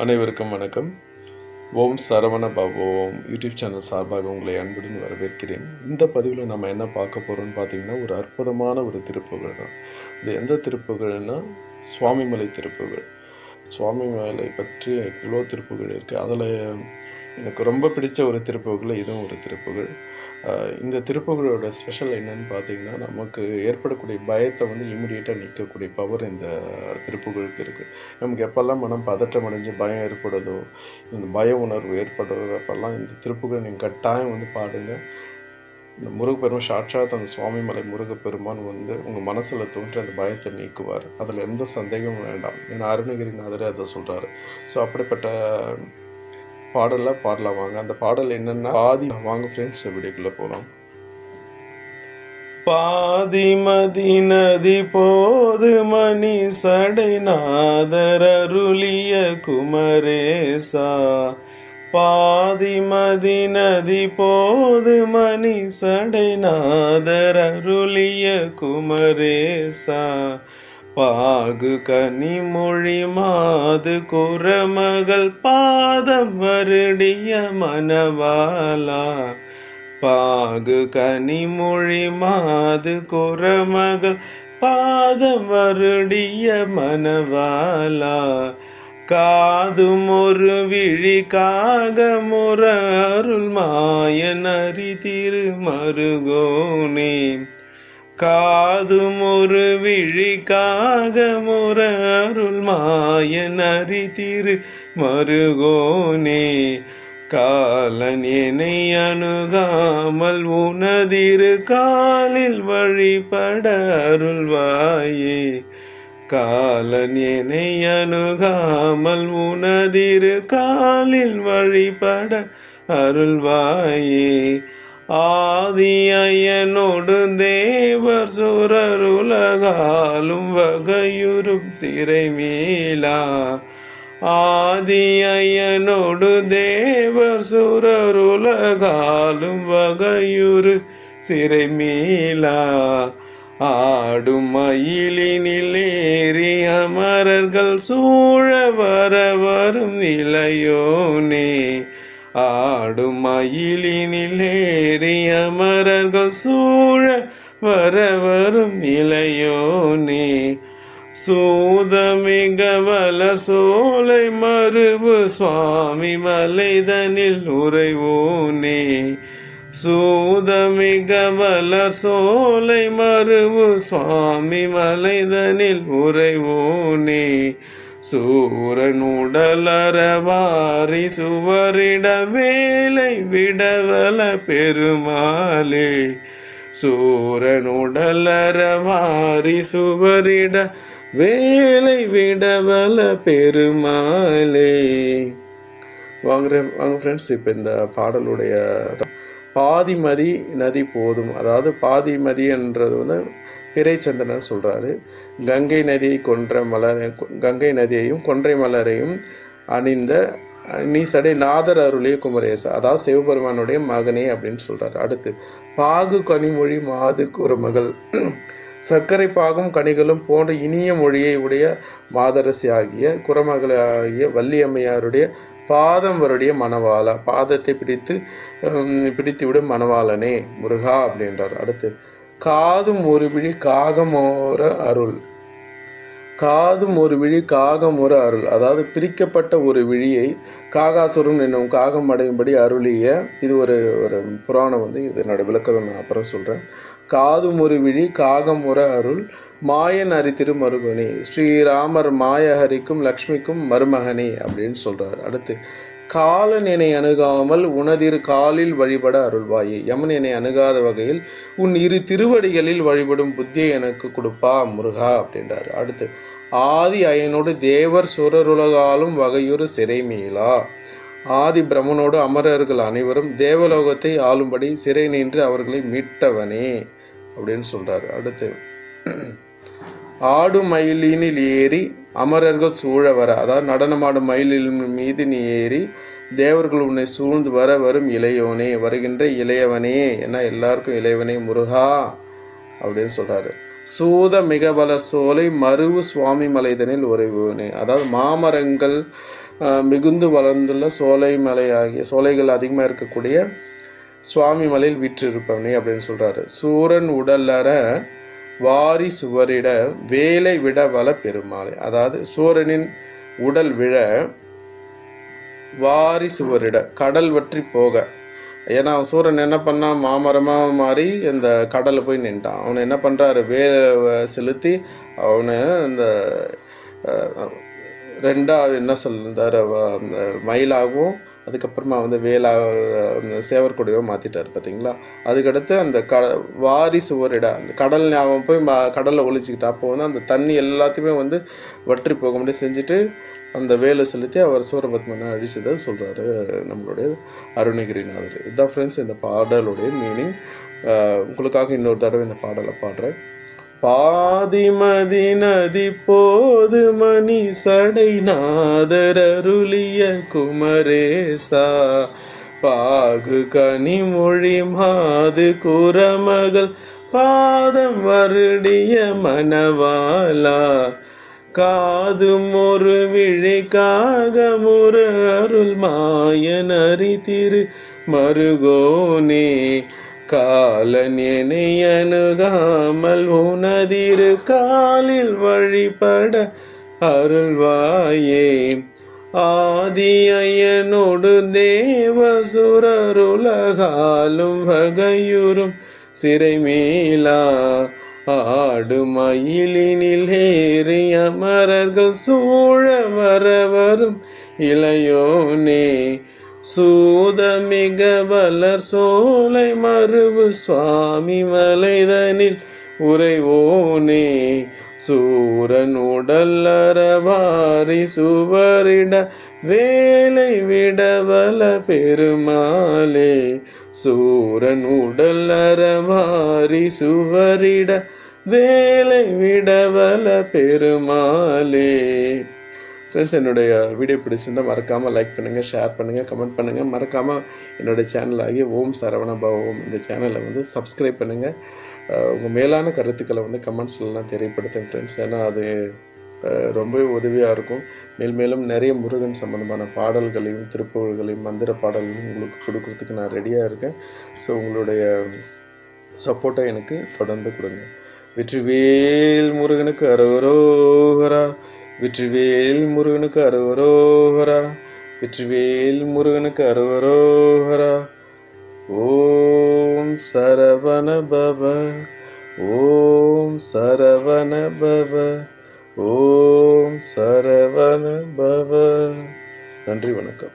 அனைவருக்கும் வணக்கம். ஓம் சரவண பவ ஓம் யூடியூப் சேனல் சார்பாக உங்களை அன்புடன் வரவேற்கிறேன். இந்த பதிவில் நம்ம என்ன பார்க்க போகிறோம்னு பார்த்தீங்கன்னா ஒரு அற்புதமான ஒரு திருப்புகழ் தான். இது எந்த திருப்புகழ்னா சுவாமிமலை திருப்புகழ் சுவாமிமலை பற்றி எவ்வளோ திருப்புகள் இருக்குது அதில் எனக்கு ரொம்ப பிடிச்ச ஒரு திருப்புகளில் இதுவும் ஒரு திருப்புகள். இந்த திருப்புகளோட ஸ்பெஷல் என்னன்னு பார்த்தீங்கன்னா நமக்கு ஏற்படக்கூடிய பயத்தை வந்து இமிடியேட்டாக நிற்கக்கூடிய பவர் இந்த திருப்புகளுக்கு இருக்குது நமக்கு எப்போல்லாம் மனம் பதற்றம் அடைஞ்சு பயம் ஏற்படுதோ இந்த பய உணர்வு ஏற்படுறப்பெல்லாம் இந்த திருப்புகள் நீங்கள் கட்டாயம் வந்து பாடுங்கள் இந்த முருகப்பெருமான் சாட்சாத் அந்த சுவாமிமலை முருகப்பெருமான் வந்து உங்கள் மனசில் தோன்றி அந்த பயத்தை நீக்குவார். அதில் எந்த சந்தேகமும் வேண்டாம். ஏன்னா அருணகிரிநாதரே அதை சொல்கிறாரு ஸோ அப்படிப்பட்ட பாடலில் பாடலாம் வாங்க. அந்த பாடல் என்னென்னா பாதி வாங்க ஃப்ரெண்ட்ஸ் வீடியோக்குள்ளே போகலாம் பாதிமதி நதி போது மணி சடைநாதர் அருளிய குமரேசா. பாதிமதி நதி போது மணி சடைநாதர் அருளிய குமரேசா. பாகு கனி மொழி மாது குரமகள் பாதம் வருடிய மனவாலா பாகு கனி மொழி மாது குரமகள் பாதம் வருடிய மனவாலா காதும் ஒரு விழி காகமுற அருள் மாயன் அரி திருமருகோனே காதும் ஒரு விழிக்காக முற அருள் மாயன் அறிதிரு மருகோனே. காலன் என்னை அணுகாமல் உனதிரு காலில் வழிபட அருள்வாயே. காலன் என்னை அணுகாமல் உனதிரு காலில் வழிபட அருள்வாயே. ஆதியனோடு தேவர் சுரருலகாலும் வகையுறும் சிறை மீளா ஆதியனோடு தேவர் சுரருலகாலும் வகையுறு சிறை மீளா ஆடும் மயிலினில் ஏறி அமரர்கள் சூழ வர வரும் இளையோனே ஆடும் மயிலினில் அமரர்கள் சூழ வர வரும் இளையோனே. சூதமிக வளர் சோலை மறுபு சுவாமி மலைதனில் உறைவோனே. சூதமிக வளர் சோலை மறுபு சுவாமி மலைதனில் உறைவோனே. சூரனுடலரவாரி சுவரிட வேலை விடவல பெருமாளே. சூரனுடலரவாரி சுவரிட வேலை விடவல பெருமாளே. வாங்குற வாங்க ஃப்ரெண்ட்ஸ் இப்போ இந்த பாடலுடைய பாதிமதி நதி போதும். அதாவது பாதிமதி என்றது வந்து பிறைச்சந்திரன் சொல்கிறாரு கங்கை நதியை கொன்ற மலர் கங்கை நதியையும் கொன்றை மலரையும் அணிந்த நீசடை நாதர் அருளிய குமரேச. அதாவது சிவபெருமானுடைய மகனே அப்படின்னு சொல்கிறார் அடுத்து பாகு கனிமொழி மாது குருமகள். சர்க்கரை பாகும் கனிகளும் போன்ற இனிய மொழியை உடைய மாதரசி ஆகிய குரமகளாகிய வள்ளியம்மையாருடைய பாதம்வருடைய மணவாளா. பாதத்தை பிடித்து பிடித்துவிடும் மணவாளனே முருகா அப்படின்றார். அடுத்து காதும் ஒரு விழி காகமோர அருள். காதும் ஒரு விழி காகமுற அருள். அதாவது பிரிக்கப்பட்ட ஒரு விழியை காகாசுரன் என்னும் காகம் அடையும்படி அருளிய இது ஒரு ஒரு புராணம் வந்து இதனோட விளக்கம் நான் அப்புறம் சொல்கிறேன் காதும் ஒரு விழி காகமுற அருள். மாயன் ஹரி திருமருகனே ஸ்ரீராமர் மாயஹரிக்கும் லக்ஷ்மிக்கும் மருமகனே அப்படின்னு சொல்கிறார் அடுத்து காலன் என்னை அணுகாமல் உனதிரு காலில் வழிபட அருள்வாயே. யமன் என்னை அணுகாத வகையில் உன் இரு திருவடிகளில் வழிபடும் புத்தியை எனக்கு கொடுப்பா முருகா அப்படின்றார். அடுத்து ஆதி அயனோடு தேவர் சுரருலகாலும் வகையொரு சிறை மீளா. ஆதி பிரம்மனோடு அமரர்கள் அனைவரும் தேவலோகத்தை ஆளும்படி சிறை நின்று அவர்களை மீட்டவனே அப்படின்னு சொல்கிறார் அடுத்து ஆடு மயிலினில் ஏறி அமரர்கள் சூழ வர அதாவது நடனமாடும் மயிலின் மீது நீ ஏறி தேவர்கள் உன்னை சூழ்ந்து வர வரும் இளையோனே வருகின்ற இளையவனே ஏன்னா எல்லாருக்கும் இளையவனே முருகா அப்படின்னு சொல்கிறாரு சூத மிக வளர் சோலை மருவு சுவாமி மலைதனில் உறைவுனே. அதாவது மாமரங்கள் மிகுந்து வளர்ந்துள்ள சோலை மலை ஆகிய சோலைகள் அதிகமாக இருக்கக்கூடிய சுவாமி மலையில் விற்றிருப்பவனே அப்படின்னு சொல்கிறாரு சூரன் உடல்லற வாரி சுவரிட வேலை விட வள பெருமாளை. அதாவது சூரனின் உடல் விழ வாரி சுவரிட கடல் வற்றி போக. ஏன்னா அவன் சூரன் என்ன பண்ணான் மாமரமாக மாறி இந்த கடலில் போய் நின்ட்டான் அவனை என்ன பண்ணுறாரு வேலை செலுத்தி அவனை இந்த ரெண்டாவது என்ன சொல்லிருந்தார் அந்த மயிலாகவும் அதுக்கப்புறமா வந்து வேலா அந்த மாற்றிட்டார் பார்த்தீங்களா அதுக்கடுத்து அந்த க வாரி சுவரிட அந்த கடல் ஞாபகம் போய் கடலில் ஒழிச்சிக்கிட்டா அப்போ வந்து அந்த தண்ணி எல்லாத்தையுமே வந்து வற்றி போக முடியும் செஞ்சுட்டு அந்த வேலை செலுத்தி அவர் சூரபத்மனை அழிச்சதை சொல்கிறாரு நம்மளுடைய அருணகிரிநாதர். இதுதான் ஃப்ரெண்ட்ஸ் இந்த பாடலுடைய மீனிங் உங்களுக்காக இன்னொரு தடவை இந்த பாடலை பாடுறேன். பாதிமதி நதி போது மணி சடை நாதர் அருளிய குமரேசா. பாகு கனிமொழி மாது குரமகள் பாதம் வருடிய மணவாலா காதும் ஒரு விழிக்காக முரு அருள் மாயனரி திரு மருகோனே. கால நினையணுகாமல் உனதிரு காலில் வழிபட அருள்வாயே. ஆதியனோடு தேவசுரருலகாலும் வகையுறும் சிறைமீளா ஆடுமயிலினில் ஏறி அமரர்கள் சூழ வர வரும் இளையோனே. சூதமிக வளர் சோலை மறுவு சுவாமி மலைதனில் உறைவோனே. சூரன் உடல் அறவாரி சுவரிட வேலை விடவல பெருமாளே. சூரன் உடல் அறவாரி சுவரிட வேலை விடவல பெருமாளே. ஃப்ரெண்ட்ஸ் என்னுடைய வீடியோ பிடிச்சிருந்தால் மறக்காமல் லைக் பண்ணுங்கள் ஷேர் பண்ணுங்கள் கமெண்ட் பண்ணுங்கள் மறக்காமல் என்னுடைய சேனல் ஆகிய ஓம் சரவண பவம் இந்த சேனலை வந்து சப்ஸ்கிரைப் பண்ணுங்கள் உங்கள் மேலான கருத்துக்களை வந்து கமெண்ட்ஸ்லாம் தெரியப்படுத்துங்க ஃப்ரெண்ட்ஸ் ஏன்னா அது ரொம்பவே உதவியாக இருக்கும். மேல் மேலும் நிறைய முருகன் சம்மந்தமான பாடல்களையும் திருப்புகழ்களையும் மந்திர பாடல்களையும் உங்களுக்கு கொடுக்கறதுக்கு நான் ரெடியாக இருக்கேன். ஸோ உங்களுடைய சப்போர்ட்டை எனக்கு தொடர்ந்து கொடுங்க. வெற்றிவேல் முருகனுக்கு அரோரோகரா வெற்றிவேல் முருகனுக்கு அரோகரா வெற்றிவேல் முருகனுக்கு அரோகரா ஓம் சரவண பவ. ஓம் சரவண பவ. ஓம் சரவண பவ. நன்றி வணக்கம்.